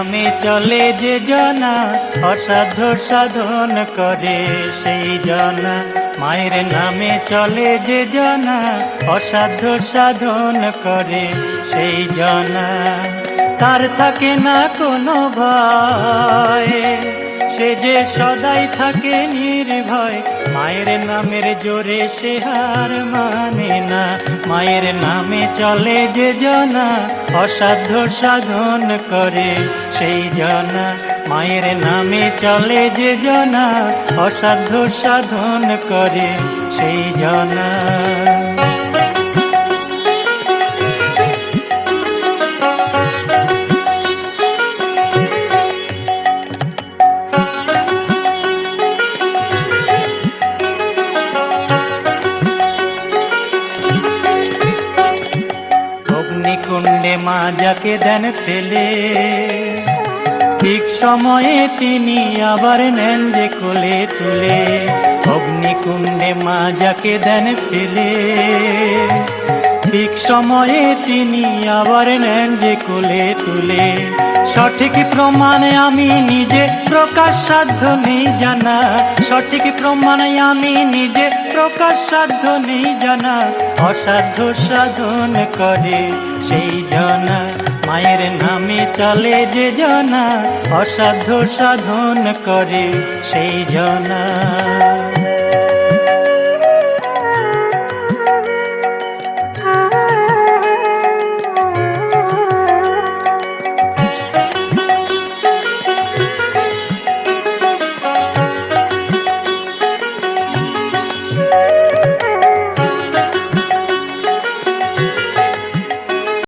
আমি চলে যে জনা, অসাধ্য সাধন করে সেই জনা। মায়ের নামে চলে যে জনা, অসাধ্য সাধন করে সেই জনা। তার থাকে না কোনো ভয় সে যে সদাই থাকে নির্ভয়, মায়ের নামের জোরে সে হার মানে না। মায়ের নামে চলে যে জনা, অসাধ্য সাধন করে সেই জনা। মায়ের নামে চলে যে জনা, অসাধ্য সাধন করে সেই জনা। মা যাকে দেন ফেলে, ঠিক সময়ে তিনি আবার নেন যে কোলে তুলে, অগ্নিকুণ্ডে মা যাকে দেন ফেলে। সময়ে তিনি আবার নেন যে কোলে তুলে। সঠিক প্রমাণে আমি নিজে প্রকাশ সাধ্য নেই জানা। সঠিক প্রমাণে আমি নিজে প্রকাশ সাধ্য নেই জানা। অসাধ্য সাধন করে সেই জানা। মায়ের নামে চলে যে জানা। অসাধ্য সাধন করে সেই জানা।